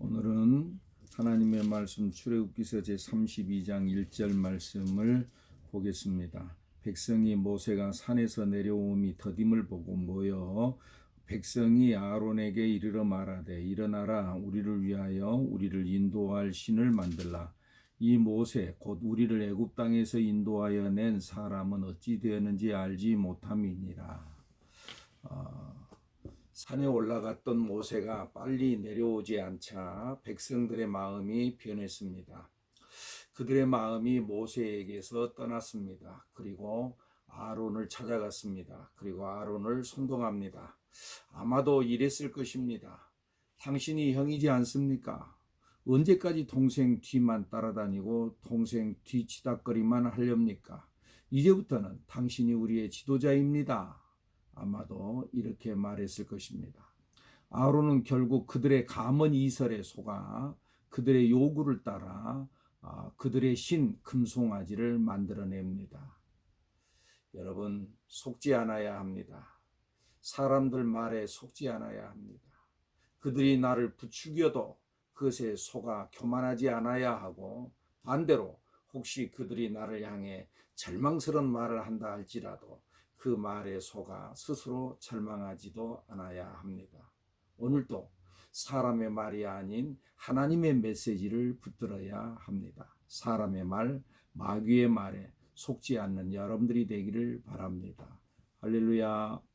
오늘은 하나님의 말씀 출애굽기서 제 32장 1절 말씀을 보겠습니다. 백성이 모세가 산에서 내려옴이 더딤을 보고 모여 백성이 아론에게 이르러 말하되 일어나라 우리를 위하여 우리를 인도할 신을 만들라 이 모세 곧 우리를 애굽 땅에서 인도하여 낸 사람은 어찌 되었는지 알지 못함이니라. 어, 산에 올라갔던 모세가 빨리 내려오지 않자 백성들의 마음이 변했습니다. 그들의 마음이 모세에게서 떠났습니다. 그리고 아론을 찾아갔습니다. 그리고 아론을 선동합니다. 아마도 이랬을 것입니다. 당신이 형이지 않습니까? 언제까지 동생 뒤만 따라다니고 동생 뒤치다거리만 하렵니까? 이제부터는 당신이 우리의 지도자입니다. 아마도 이렇게 말했을 것입니다. 아론은 결국 그들의 감언 이설에 속아 그들의 요구를 따라 아, 그들의 신 금송아지를 만들어냅니다. 여러분 속지 않아야 합니다. 사람들 말에 속지 않아야 합니다. 그들이 나를 부추겨도 그것에 속아 교만하지 않아야 하고 반대로 혹시 그들이 나를 향해 절망스러운 말을 한다 할지라도 그 말에 속아 스스로 절망하지도 않아야 합니다. 오늘도 사람의 말이 아닌 하나님의 메시지를 붙들어야 합니다. 사람의 말, 마귀의 말에 속지 않는 여러분들이 되기를 바랍니다. 할렐루야.